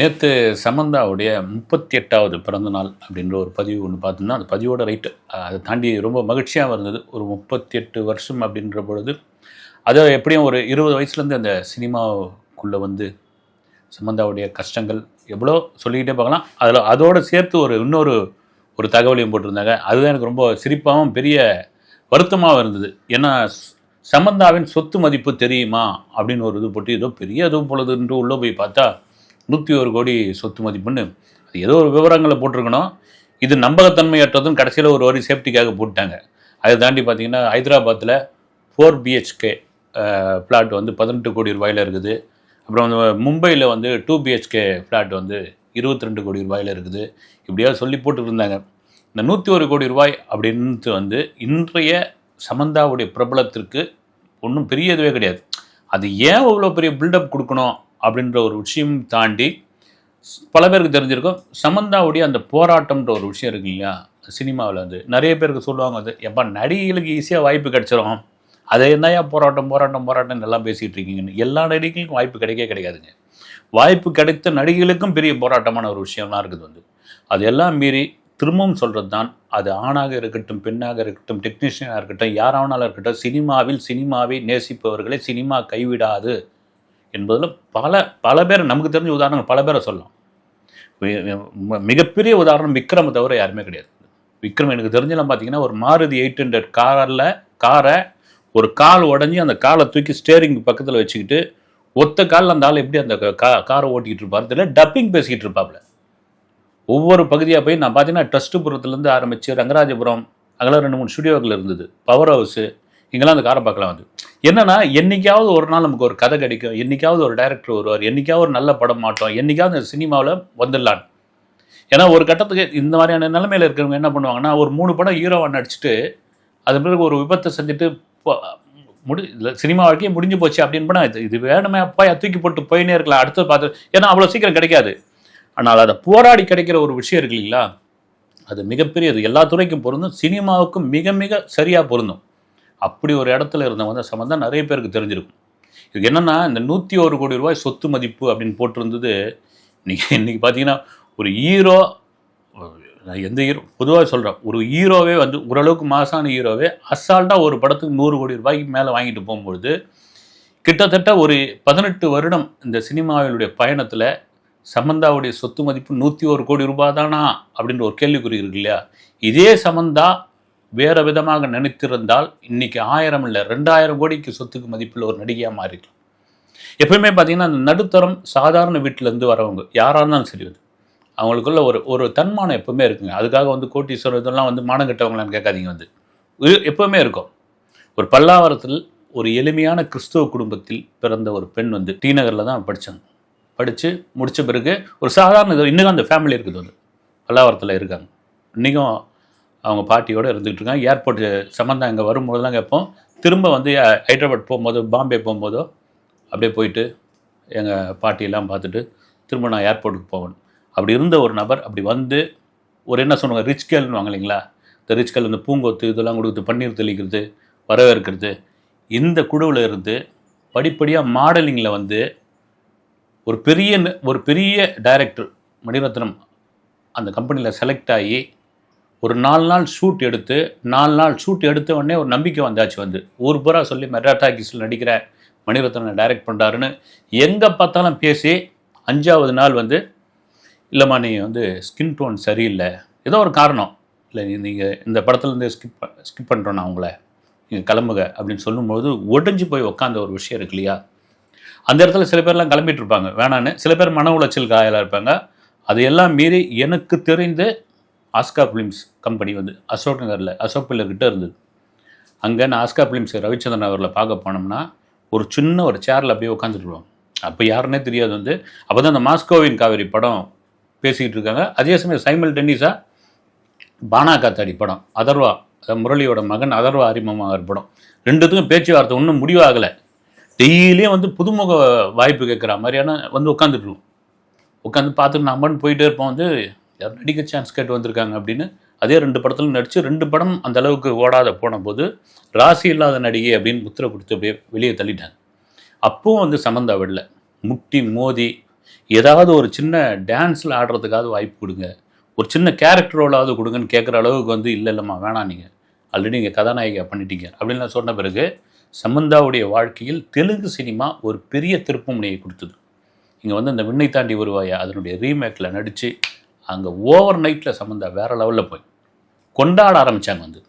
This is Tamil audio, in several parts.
நேற்று சமந்தாவுடைய முப்பத்தி எட்டாவது பிறந்த நாள் அப்படின்ற ஒரு பதிவு ஒன்று பார்த்தோம்னா அந்த பதிவோட ரைட்டு அதை தாண்டி ரொம்ப மகிழ்ச்சியாக இருந்தது. ஒரு முப்பத்தி எட்டு வருஷம் அப்படின்ற பொழுது அதை எப்படியும் ஒரு இருபது வயசுலேருந்து அந்த சினிமாவுக்குள்ளே வந்து சமந்தாவுடைய கஷ்டங்கள் எவ்வளோ சொல்லிக்கிட்டே பார்க்கலாம். அதில் அதோடு சேர்த்து ஒரு இன்னொரு ஒரு தகவலையும் போட்டிருந்தாங்க. அதுதான் எனக்கு ரொம்ப சிரிப்பாகவும் பெரிய வருத்தமாகவும் இருந்தது. ஏன்னா சமந்தாவின் சொத்து மதிப்பு தெரியுமா அப்படின்னு ஒரு இது போட்டு ஏதோ பெரிய இது பொழுதுன்ட்டு உள்ளே போய் பார்த்தா நூற்றி ஒரு கோடி சொத்து மதிப்புன்னு அது ஏதோ ஒரு விவரங்களை போட்டிருக்கணும். இது நம்பகத்தன்மையற்றதும் கடைசியில் ஒரு வரி சேஃப்டிக்காக போட்டாங்க அதை தாண்டி பார்த்தீங்கன்னா ஹைதராபாத்தில் ஃபோர் பிஹெச்கே ஃப்ளாட் வந்து பதினெட்டு கோடி ரூபாயில் இருக்குது. அப்புறம் வந்து மும்பையில் வந்து டூ பிஹெச்கே ஃப்ளாட் வந்து இருபத்தி ரெண்டு கோடி ரூபாயில் இருக்குது. இப்படியாவது சொல்லி போட்டுருந்தாங்க இருந்தாங்க இந்த நூற்றி ஒரு கோடி ரூபாய் அப்படின்ட்டு வந்து இன்றைய சமந்தாவுடைய பிரபலத்திற்கு ஒன்றும் பெரிய இதுவே கிடையாது. அது ஏன் அவ்வளோ பெரிய பில்டப் கொடுக்கணும்? அப்படின்ற ஒரு விஷயம் தாண்டி பல பேருக்கு தெரிஞ்சிருக்கும் சமந்தாவுடைய அந்த போராட்டம்ன்ற ஒரு விஷயம் இருக்கு இல்லையா? சினிமாவில் வந்து. நிறைய பேருக்கு சொல்லுவாங்க அது எப்போ நடிகைகளுக்கு ஈஸியாக வாய்ப்பு கிடச்சிரும். அதை என்னையா போராட்டம் போராட்டம் போராட்டம் எல்லாம் பேசிகிட்டு இருக்கீங்கன்னு? எல்லா நடிகைகளுக்கும் வாய்ப்பு கிடைக்கவே கிடைக்காதுங்க. வாய்ப்பு கிடைத்த நடிகைகளுக்கும் பெரிய போராட்டமான ஒரு விஷயம்லாம் இருக்குது வந்து. அது எல்லாம் மீறி திரும்பவும் சொல்கிறது தான். அது ஆணாக இருக்கட்டும் பெண்ணாக இருக்கட்டும் டெக்னீஷியனாக இருக்கட்டும் யாராவனாலும் இருக்கட்டும் சினிமாவில் சினிமாவை நேசிப்பவர்களை சினிமா கைவிடாது. என்பதில் பல பல பேர் நமக்கு தெரிஞ்ச உதாரணங்கள் பல பேரை சொல்லலாம். மிகப்பெரிய உதாரணம் விக்ரமை தவிர யாருமே கிடையாது. விக்ரம் எனக்கு தெரிஞ்செல்லாம் பார்த்தீங்கன்னா ஒரு மாருதி எயிட் ஹண்ட்ரட் காரில் காரை ஒரு கால் உடஞ்சி அந்த காலை தூக்கி ஸ்டேரிங் பக்கத்தில் வச்சுக்கிட்டு ஒத்த காலில் அந்த ஆள் எப்படி அந்த கா காரை ஓட்டிக்கிட்டு இருப்பார் தெரியல டப்பிங் பேசிக்கிட்டு இருப்பாப்ல ஒவ்வொரு பகுதியாக போய் நான் பார்த்தீங்கன்னா ட்ரஸ்ட்டுபுரத்துலேருந்து ஆரம்பித்து ரங்கராஜபுரம் அங்கெல்லாம் ரெண்டு மூணு ஸ்டுடியோக்கள் இருந்தது. பவர் ஹவுஸு இங்கெல்லாம் அந்த காரை பார்க்கலாம் வந்து. என்னன்னா என்னைக்காவது ஒரு நாள் நமக்கு ஒரு கதை கிடைக்கும். என்னைக்காவது ஒரு டைரக்டர் வருவார். என்னைக்காவது ஒரு நல்ல படம் மாட்டோம் என்னைக்காவது இந்த சினிமாவில் வந்துடலாம் ஏன்னா ஒரு கட்டத்துக்கு இந்த மாதிரியான நிலைமையில் இருக்கிறவங்க என்ன பண்ணுவாங்கன்னா ஒரு மூணு படம் ஹீரோவாக நடிச்சுட்டு அது பிறகு ஒரு விபத்தை செஞ்சுட்டு முடி சினிமா வாழ்க்கையே முடிஞ்சு போச்சு அப்படின்னு போனால் இது இது வேணுமே அப்பா தூக்கி போட்டு போயினே இருக்கலாம் அடுத்தது பார்த்து. ஏன்னா அவ்வளோ சீக்கிரம் கிடைக்காது. ஆனால் அதை போராடி கிடைக்கிற ஒரு விஷயம் இருக்கு இல்லைங்களா? அது மிகப்பெரியது. எல்லா துறைக்கும் பொருந்தும். சினிமாவுக்கும் மிக மிக சரியாக பொருந்தும். அப்படி ஒரு இடத்துல இருந்தவங்க வந்து சம்மந்தம் நிறைய பேருக்கு தெரிஞ்சிருக்கும். இது என்னன்னா இந்த நூற்றி ஒரு கோடி ரூபாய் சொத்து மதிப்பு அப்படின்னு போட்டிருந்தது இன்றைக்கி இன்னைக்கு பார்த்தீங்கன்னா ஒரு ஹீரோ நான் எந்த ஹீரோ பொதுவாக சொல்கிறேன் ஒரு ஹீரோவே வந்து ஓரளவுக்கு மாசான ஹீரோவே அசால்ட்டாக ஒரு படத்துக்கு நூறு கோடி ரூபாய்க்கு மேலே வாங்கிட்டு போகும்பொழுது கிட்டத்தட்ட ஒரு பதினெட்டு வருடம் இந்த சினிமாவினுடைய பயணத்தில் சமந்தாவுடைய சொத்து மதிப்பு நூற்றி ஒரு கோடி ரூபாய் தானா? அப்படின்ற ஒரு கேள்விக்குறி இருக்கு இல்லையா? இதே சமந்தா வேற விதமாக நினைத்திருந்தால் இன்னைக்கு ஆயிரம் இல்லை ரெண்டாயிரம் கோடிக்கு சொத்துக்கு மதிப்பில் ஒரு நடிகையாக மாறிடலாம். எப்பயுமே பார்த்தீங்கன்னா அந்த நடுத்தரம் சாதாரண வீட்டிலேருந்து வரவங்க யாராக இருந்தாலும் சரி வந்து அவங்களுக்குள்ள ஒரு ஒரு தன்மானம் எப்பவுமே இருக்குங்க. அதுக்காக வந்து கோட்டீஸ்வரர் இதெல்லாம் வந்து மானம் கெட்டவங்களான்னு கேட்காதீங்க வந்து. எப்பவுமே இருக்கும். ஒரு பல்லாவரத்தில் ஒரு எளிமையான கிறிஸ்துவ குடும்பத்தில் பிறந்த ஒரு பெண் வந்து டி நகரில் தான் படித்தாங்க படித்து முடித்த பிறகு ஒரு சாதாரண இது இன்னும் அந்த ஃபேமிலி இருக்குது வந்து பல்லாவரத்தில் இருக்காங்க. இன்றைக்கும் அவங்க பாட்டியோடு இருந்துகிட்டு இருக்காங்க. ஏர்போர்ட் சம்மந்தம் இங்கே வரும்போதெல்லாம் கேட்போம் திரும்ப வந்து ஹைதராபாத் போகும்போதோ பாம்பே போகும்போதோ அப்படியே போயிட்டு எங்கள் பாட்டியெல்லாம் பார்த்துட்டு திரும்ப நான் ஏர்போர்ட்டுக்கு போகணும். அப்படி இருந்த ஒரு நபர் அப்படி வந்து ஒரு என்ன சொல்லுவாங்க ரிச் கேள்னு வாங்க இல்லைங்களா? இந்த ரிச் கேள் இந்த பூங்கொத்து இதெல்லாம் கொடுத்து பன்னீர் தெளிக்கிறது வரவேற்கிறது. இந்த குழுவில் இருந்து படிப்படியாக மாடலிங்கில் வந்து ஒரு பெரிய ஒரு பெரிய டைரக்டர் மணிரத்னம் அந்த கம்பெனியில் செலக்ட் ஆகி ஒரு நாலு நாள் ஷூட் எடுத்து நாலு நாள் ஷூட் எடுத்த உடனே ஒரு நம்பிக்கை வந்தாச்சு வந்து. ஊர் பூரா சொல்லி மெட்ராட்டாகிஸில் நடிக்கிற மணிரத்னம் டைரக்ட் பண்ணுறாருன்னு எங்கே பார்த்தாலும் பேசி அஞ்சாவது நாள் வந்து இல்லைம்மா நீங்கள் வந்து ஸ்கின் டோன் சரியில்லை. ஏதோ ஒரு காரணம். இல்லை நீங்கள் இந்த படத்துலேருந்து ஸ்கிப் ஸ்கிப் பண்ணுறோம் நான் உங்களை. நீங்கள் கிளம்புங்க அப்படின்னு சொல்லும்போது ஒடிஞ்சு போய் உட்காந்த ஒரு விஷயம் இருக்கு இல்லையா? அந்த இடத்துல சில பேர்லாம் கிளம்பிட்டு இருப்பாங்க. வேணான்னு. சில பேர் மன உளைச்சல் காயலாக இருப்பாங்க. அதையெல்லாம் மீறி எனக்கு தெரிந்து ஆஸ்கா ஃபிலிம்ஸ் கம்பெனி வந்து அசோக் நகரில் அசோக் பில்லர்கிட்ட இருந்தது. அங்கே நான் ஆஸ்கா ஃபிலிம்ஸ் ரவிச்சந்திரன் அவரில் பார்க்க போனோம்னா ஒரு சின்ன ஒரு சேரில் அப்படியே உட்காந்துருவோம் அப்போ யாருன்னே தெரியாது வந்து. அப்போ தான் அந்த மாஸ்கோவின் காவேரி படம் பேசிக்கிட்டு இருக்காங்க. அதே சமயம் சைமல் டென்னிஸாக பானா காத்தாடி படம் அதர்வா அதாவது முரளியோட மகன் அதர்வா அறிமுகமாக படம். ரெண்டுத்துக்கும் பேச்சுவார்த்தை ஒன்றும் முடிவாகலை. டெய்லியும் வந்து புதுமுக வாய்ப்பு கேட்குற மாதிரியான வந்து உட்காந்துட்டுருவோம் உட்காந்து பார்த்துட்டு நான் மட்டும் போயிட்டே இருப்போம் வந்து யார் நடிக்க சான்ஸ் கேட்டு வந்திருக்காங்க அப்படின்னு அதே ரெண்டு படத்துல நடித்து ரெண்டு படம் அந்த அளவுக்கு ஓடாத போனபோது ராசி இல்லாத நடிகை அப்படின்னு முத்திரை கொடுத்து அப்படியே வெளியே தள்ளிட்டாங்க. அப்பவும் வந்து சமந்தா விடல. முட்டி மோதி ஏதாவது ஒரு சின்ன டான்ஸில் ஆடுறதுக்காவது வாய்ப்பு கொடுங்க. ஒரு சின்ன கேரக்டர் ரோலாவது கொடுங்கன்னு கேட்குற அளவுக்கு வந்து இல்லை இல்லைம்மா வேணாம் நீங்கள் ஆல்ரெடி நீங்கள் கதாநாயகியா பண்ணிட்டீங்க. அப்படின்னு நான் சொன்ன பிறகு சமந்தாவுடைய வாழ்க்கையில் தெலுங்கு சினிமா ஒரு பெரிய திருப்புமுனையை கொடுத்தது. இங்கே வந்து அந்த விண்ணை தாண்டி வருவாயா? அதனுடைய ரீமேக்கில் நடித்து அங்கே ஓவர் நைட்டில் சமந்தா வேறு லெவலில் போய். கொண்டாட ஆரம்பித்தாங்க வந்து.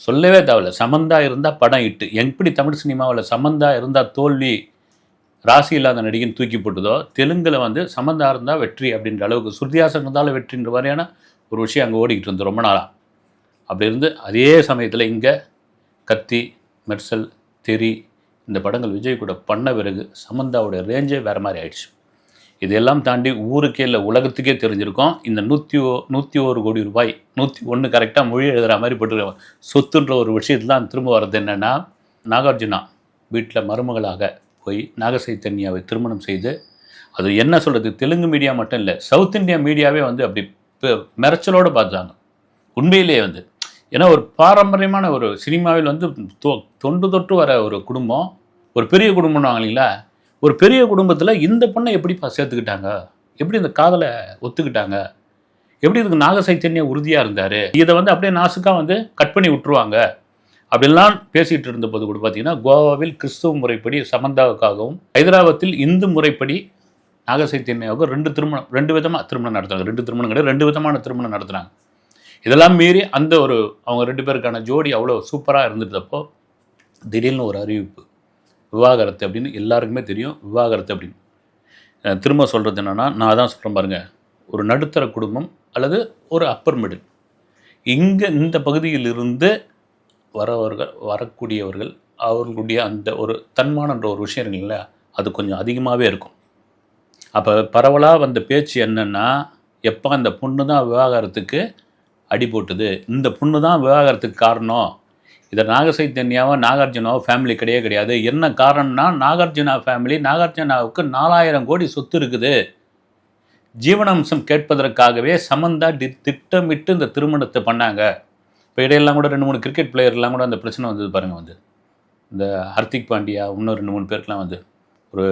சொல்லவே தேவையில்ல. சமந்தா இருந்தால் படம் இட்டு எப்படி தமிழ் சினிமாவில் சமந்தா இருந்தால் தோல்வி ராசி இல்லாத நடிகன் தூக்கி போட்டுதோ தெலுங்கில் வந்து சமந்தா இருந்தால் வெற்றி அப்படின்ற அளவுக்கு சுருதியாசன் இருந்தாலும் வெற்றின்ற மாதிரியான ஒரு விஷயம் அங்கே ஓடிக்கிட்டு இருந்தது ரொம்ப நாளாக அப்படி இருந்து அதே சமயத்தில் இங்கே கத்தி மெர்சல் தெரி இந்த படங்கள் விஜய் கூட பண்ண பிறகு சமந்தாவுடைய ரேஞ்சே வேறு மாதிரி ஆயிடுச்சு. இதெல்லாம் தாண்டி ஊருக்கே இல்லை உலகத்துக்கே தெரிஞ்சிருக்கும். இந்த நூற்றி ஓ நூற்றி ஒரு கோடி ரூபாய் நூற்றி ஒன்று கரெக்டாக மொழி எழுதுகிற மாதிரி போட்டுருக்க சொத்துன்ற ஒரு விஷயத்துலாம் திரும்ப வர்றது என்னென்னா நாகார்ஜுனா வீட்டில் மருமகளாக போய் நாகசைத்தன்யாவை திருமணம் செய்து அது என்ன சொல்கிறது தெலுங்கு மீடியா மட்டும் இல்லை சவுத் இந்தியா மீடியாவே வந்து அப்படி மிரச்சலோடு பார்த்தாங்க. உண்மையிலேயே வந்து ஏன்னா ஒரு பாரம்பரியமான ஒரு சினிமாவில் வந்து தொ- தொண்டு தொட்டு வர ஒரு குடும்பம் ஒரு பெரிய குடும்பம்னு இல்லைங்களா ஒரு பெரிய குடும்பத்தில் இந்த பொண்ணை எப்படிப்பா சேர்த்துக்கிட்டாங்க? எப்படி இந்த காதலை ஒத்துக்கிட்டாங்க? எப்படி இதுக்கு நாகசைத்தன்யா உறுதியாக இருந்தார்? இதை வந்து அப்படியே நாசுக்காக வந்து கட் பண்ணி விட்டுருவாங்க. அப்படிலாம் பேசிகிட்டு இருந்தபோது கூட பார்த்தீங்கன்னா கோவாவில் கிறிஸ்துவ முறைப்படி சமந்தாவுக்காகவும் ஹைதராபாத்தில் இந்து முறைப்படி நாகசைத்தன்யாவுக்கும் ரெண்டு திருமணம் ரெண்டு விதமாக திருமணம் நடத்துனாங்க ரெண்டு திருமணம் கிடையாது ரெண்டு விதமான திருமணம் நடத்துனாங்க இதெல்லாம் மீறி அந்த ஒரு அவங்க ரெண்டு பேருக்கான ஜோடி அவ்வளோ சூப்பராக இருந்துட்டப்போ திடீர்னு ஒரு அறிவிப்பு. விவாகரத்து அப்படின்னு எல்லாருக்குமே தெரியும். விவாகரத்து அப்படின்னு. திரும்ப சொல்கிறது என்னென்னா நான் தான் சொல்கிறேன் பாருங்கள் ஒரு நடுத்தர குடும்பம் அல்லது ஒரு அப்பர் மிடில் இங்கே இந்த பகுதியிலிருந்து வரவர்கள் வரக்கூடியவர்கள் அவர்களுடைய அந்த ஒரு தன்மானன்ற ஒரு விஷயம் இருக்குல்ல அது கொஞ்சம் அதிகமாகவே இருக்கும். அப்போ பரவலாக வந்த பேச்சு என்னென்னா எப்போ அந்த பொண்ணு தான் விவாகரத்துக்கு அடி போட்டுது இந்த பொண்ணு தான் விவாகரத்துக்கு காரணம். இதை நாகசைத்தன்யாவோ நாகார்ஜுனாவோ ஃபேமிலி கிடையவே கிடையாது. என்ன காரணம்னா நாகார்ஜுனா ஃபேமிலி நாகார்ஜுனாவுக்கு நாலாயிரம் கோடி சொத்து இருக்குது. ஜீவனாம்சம் கேட்பதற்காகவே சமந்தா டி திட்டமிட்டு இந்த திருமணத்தை பண்ணாங்க. இப்போ இடையெல்லாம் கூட ரெண்டு மூணு கிரிக்கெட் பிளேயர்லாம் கூட அந்த பிரச்சனை வந்தது பாருங்கள் வந்து. இந்த ஹர்திக் பாண்டியா இன்னும் ரெண்டு மூணு பேருக்குலாம் வந்து ஒரு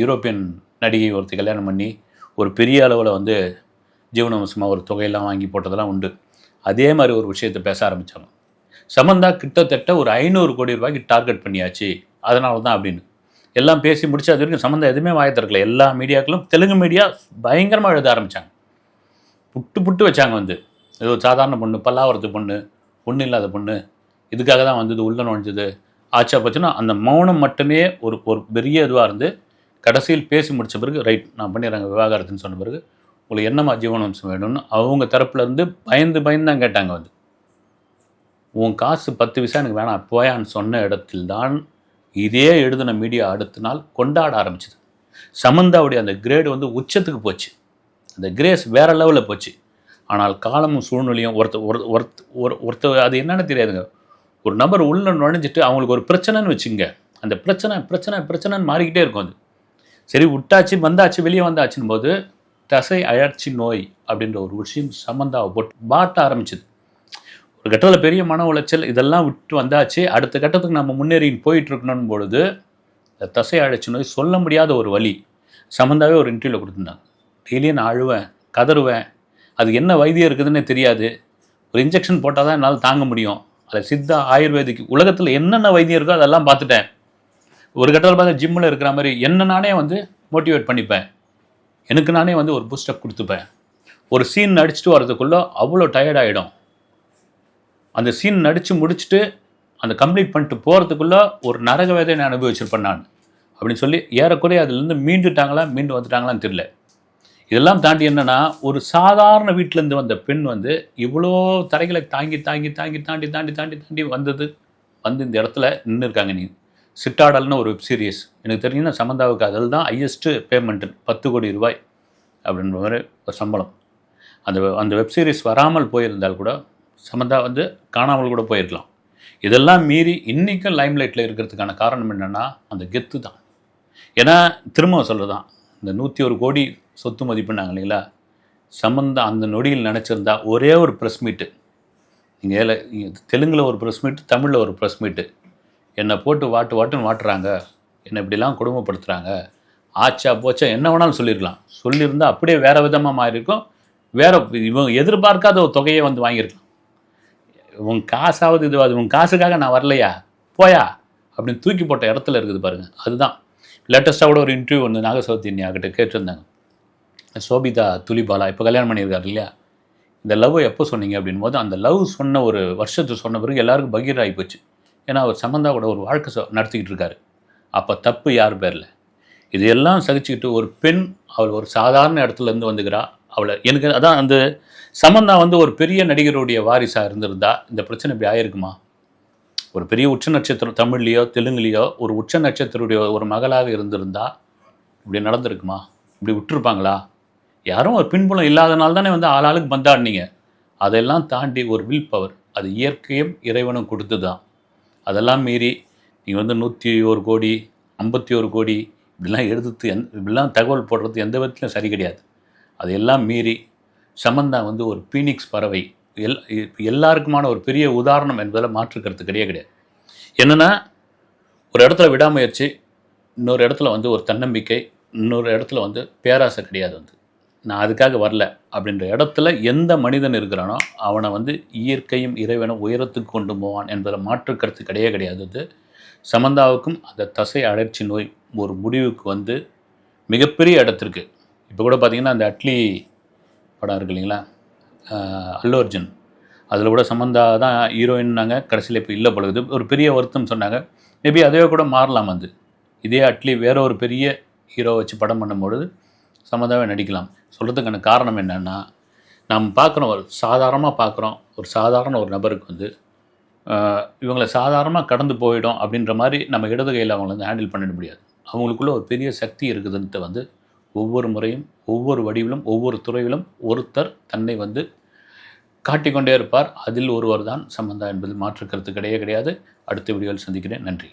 யூரோப்பியன் நடிகை ஒருத்தர் கல்யாணம் பண்ணி ஒரு பெரிய அளவில் வந்து ஜீவனாம்சமாக ஒரு தொகையெல்லாம் வாங்கி போட்டதெல்லாம் உண்டு. அதே மாதிரி ஒரு விஷயத்தை பேச ஆரம்பித்தாங்க சமந்தா கிட்டத்தட்ட ஒரு ஐநூறு கோடி ரூபாய்க்கு டார்கெட் பண்ணியாச்சு. அதனால தான் அப்படின்னு. எல்லாம் பேசி முடிச்சு அது வரைக்கும் சம்மந்தம் எதுவுமே வாய திறக்கல. எல்லா மீடியாக்களும் தெலுங்கு மீடியா பயங்கரமாக எழுத ஆரம்பித்தாங்க புட்டு புட்டு வச்சாங்க வந்து. ஏதோ சாதாரண பொண்ணு பல்லாவரத்து பொண்ணு பொண்ணு இல்லாத பொண்ணு. இதுக்காக தான் வந்தது உள்ள நுழைஞ்சது. ஆச்சா போச்சுன்னா அந்த மௌனம் மட்டுமே ஒரு ஒரு பெரிய இதுவாக இருந்து கடைசியில் பேசி முடித்த பிறகு ரைட் நான் பண்ணிடுறேங்க விவாகரத்துன்னு சொன்ன பிறகு உங்களுக்கு என்னம்மா ஜீவனம்சம் வேணும்னு? அவங்க தரப்புலேருந்து பயந்து பயந்து தான் கேட்டாங்க வந்து. உன் காசு பத்து விசா எனக்கு வேணாம் போயான்னு சொன்ன இடத்தில்தான் இதே எழுதின மீடியா அடுத்த நாள் கொண்டாட ஆரம்பிச்சது. சமந்தாவுடைய அந்த கிரேடு வந்து உச்சத்துக்கு போச்சு. அந்த கிரேஸ் வேற லெவலில் போச்சு. ஆனால் காலமும் சூழ்நிலையும் ஒருத்த ஒரு ஒருத்த ஒரு ஒருத்தர் அது என்னென்னு தெரியாதுங்க. ஒரு நபர் உள்ள நுழைஞ்சிட்டு அவங்களுக்கு ஒரு பிரச்சனைன்னு வச்சுங்க. அந்த பிரச்சனை பிரச்சனை பிரச்சனைன்னு மாறிக்கிட்டே இருக்கும் அது. சரி விட்டாச்சு வந்தாச்சு வெளியே வந்தாச்சுன்னு போது தசை அழற்சி நோய் அப்படின்ற ஒரு விஷயம் சமந்தாவை போட்டு பாட்ட ஆரம்பிச்சது. ஒரு கட்டத்தில் பெரிய மன உளைச்சல் இதெல்லாம் விட்டு வந்தாச்சு. அடுத்த கட்டத்துக்கு நம்ம முன்னேறின்னு போயிட்டு இருக்கணும் பொழுது தசை அழைச்சி நோய் சொல்ல முடியாத ஒரு வழி சம்மந்தாவே ஒரு இன்டர்வியூவில் கொடுத்துருந்தாங்க. டெய்லியும் நான் அழுவேன் கதறுவேன். அது என்ன வைத்தியம் இருக்குதுன்னே தெரியாது. ஒரு இன்ஜெக்ஷன் போட்டால் தான் என்னால் தாங்க முடியும். அதில் சித்தா ஆயுர்வேதிக் உலகத்தில் என்னென்ன வைத்தியம் இருக்கோ அதெல்லாம் பார்த்துட்டேன். ஒரு கட்டத்தில் பார்த்தா ஜிம்மில் இருக்கிற மாதிரி என்ன நானே வந்து மோட்டிவேட் பண்ணிப்பேன். எனக்கு நானே வந்து ஒரு பூஸ்டப் கொடுத்துப்பேன். ஒரு சீன் நடிச்சுட்டு வரதுக்குள்ளே அவ்வளோ டயர்டாகிடும் அந்த சீன் நடித்து முடிச்சுட்டு அந்த கம்ப்ளீட் பண்ணிட்டு போகிறதுக்குள்ளே ஒரு நரக வேதனை அனுபவிச்சிருப்பேன் நான். அப்படின்னு சொல்லி ஏறக்குறைய அதுலேருந்து மீண்டுட்டாங்களா மீண்டு வந்துட்டாங்களான்னு தெரியல. இதெல்லாம் தாண்டி என்னன்னா ஒரு சாதாரண வீட்டிலேருந்து வந்த பெண் வந்து இவ்வளோ தரைகளை தாங்கி தாங்கி தாங்கி தாண்டி தாண்டி தாண்டி தாண்டி வந்தது வந்து இந்த இடத்துல நின்று இருக்காங்க நீ. சிட்டாடல்னு ஒரு வெப் சீரிஸ் எனக்கு தெரிஞ்சுன்னா சமந்தாவுக்கு அதில் தான் ஹையஸ்ட்டு பேமெண்ட்டு பத்து கோடி ரூபாய் அப்படின்ற மாதிரி ஒரு சம்பளம். அந்த அந்த வெப் சீரிஸ் வராமல் போயிருந்தால் கூட சமந்தா வந்து காணாமல் கூட போயிருக்கலாம். இதெல்லாம் மீறி இன்றைக்கும் லைம்லைட்டில் இருக்கிறதுக்கான காரணம் என்னென்னா அந்த கெத்து தான். ஏன்னா திரும்ப சொல்கிறதான் இந்த நூற்றி ஒரு கோடி சொத்து மதிப்புனாங்க இல்லைங்களா? சம்மந்தா அந்த நொடியில் நினச்சிருந்தா ஒரே ஒரு ப்ரெஸ் மீட்டு இங்கே தெலுங்கில் ஒரு ப்ரெஸ் மீட்டு தமிழில் ஒரு ப்ரெஸ் மீட்டு என்னை போட்டு வாட்டு வாட்டுன்னு வாட்டுறாங்க. என்னை இப்படிலாம் கொடுமைப்படுத்துகிறாங்க ஆச்சா போச்சா என்ன வேணாலும் சொல்லியிருக்கலாம் சொல்லியிருந்தால் அப்படியே வேறு விதமாக மாறியிருக்கும். வேறு இவங்க எதிர்பார்க்காத ஒரு தொகையை வந்து வாங்கியிருக்கலாம். உன் காசாவது இதுவாது உன் காசுக்காக நான் வரலையா? போயா? அப்படின்னு தூக்கி போட்ட இடத்துல இருக்குது பாருங்க. அதுதான். லேட்டஸ்ட்டாக கூட ஒரு இன்டர்வியூ ஒன்று நாகசவத்தினி கிட்ட கேட்டிருந்தாங்க. சோபிதா துலிபாலா இப்போ கல்யாணம் பண்ணியிருக்காரு இல்லையா? இந்த லவ் எப்போ சொன்னீங்க? அப்படின் போது அந்த லவ் சொன்ன ஒரு வருஷத்தை சொன்ன பிறகு எல்லாருக்கும் பகீர் ஆகி போச்சு. ஏன்னா அவர் சம்மந்தா கூட ஒரு வாழ்க்கை சொ- நடத்திக்கிட்டு இருக்காரு. அப்போ தப்பு யார் பேரில்? இதையெல்லாம் சகிச்சுக்கிட்டு ஒரு பெண் அவள் ஒரு சாதாரண இடத்துல இருந்து வந்துக்கிறா. அவளை. எனக்கு அதான் அந்த சமந்தா வந்து ஒரு பெரிய நடிகருடைய வாரிசாக இருந்திருந்தா இந்த பிரச்சனை இப்படி ஆயிருக்குமா? ஒரு பெரிய உச்ச நட்சத்திரம் தமிழ்லையோ தெலுங்குலேயோ ஒரு உச்ச நட்சத்திரருடைய ஒரு மகளாக இருந்திருந்தா இப்படி நடந்திருக்குமா? இப்படி விட்டுருப்பாங்களா? யாரும் ஒரு பின்புலம் இல்லாதனால தானே வந்து ஆளாளுக்கு பந்தாடினீங்க. அதெல்லாம் தாண்டி ஒரு வில் பவர் அது இயற்கையும் இறைவனும் கொடுத்து தான் அதெல்லாம் மீறி நீ வந்து நூற்றி ஒரு கோடி ஐம்பத்தி ஒரு கோடி இப்படிலாம் எடுத்து எந் இப்படிலாம் தகவல் போடுறது எந்த விதத்துலையும் சரி கிடையாது. அதையெல்லாம் மீறி சமந்தா வந்து ஒரு பீனிக்ஸ் பறவை. எல் எல்லாருக்குமான ஒரு பெரிய உதாரணம் என்பதில் மாற்றுக்கிறது கிடையாது கிடையாது. என்னென்னா ஒரு இடத்துல விடாமுயற்சி இன்னொரு இடத்துல வந்து ஒரு தன்னம்பிக்கை இன்னொரு இடத்துல வந்து பேராசை கிடையாது வந்து. நான் அதுக்காக வரல அப்படின்ற இடத்துல எந்த மனிதன் இருக்கிறானோ அவனை வந்து இயற்கையும் இறைவனும் உயரத்துக்கு கொண்டு போவான் என்பதில் மாற்று கருத்து கிடையவே கிடையாது வந்து. சமந்தாவுக்கும் அந்த தசை அழற்சி நோய் ஒரு முடிவுக்கு வந்து மிகப்பெரிய இடத்திற்கு இப்போ கூட பார்த்தீங்கன்னா அந்த அட்லி படம் இருக்கு இல்லைங்களா? அல்லு அர்ஜுன். அதில் கூட சம்மந்தா தான் ஹீரோயின்னாங்க. கடைசியில் இப்போ இல்லை பழகுது ஒரு பெரிய வருத்தம் சொன்னாங்க. மேபி அதே கூட மாறலாம் வந்து இதே அட்லி வேற ஒரு பெரிய ஹீரோ வச்சு படம் பண்ணும்பொழுது சம்மந்தாவே நடிக்கலாம். சொல்கிறதுக்கான காரணம் என்னென்னா நாம் பார்க்குறோம் ஒரு சாதாரணமாக பார்க்குறோம். ஒரு சாதாரண ஒரு நபருக்கு வந்து இவங்களை சாதாரணமாக கடந்து போயிடும் அப்படின்ற மாதிரி நம்ம இடது கையில் அவங்கள வந்து ஹேண்டில் பண்ணிட முடியாது. அவங்களுக்குள்ள ஒரு பெரிய சக்தி இருக்குதுன்ட்டு வந்து ஒவ்வொரு முறையும் ஒவ்வொரு வடிவிலும் ஒவ்வொரு துறையிலும் ஒருத்தர் தன்னை வந்து காட்டிக்கொண்டே இருப்பார். அதில் ஒருவர் தான் சம்பந்தா என்பது மாற்று கருத்து கிடையவே கிடையாது. அடுத்த வீடியோவில் சந்திக்கிறேன். நன்றி.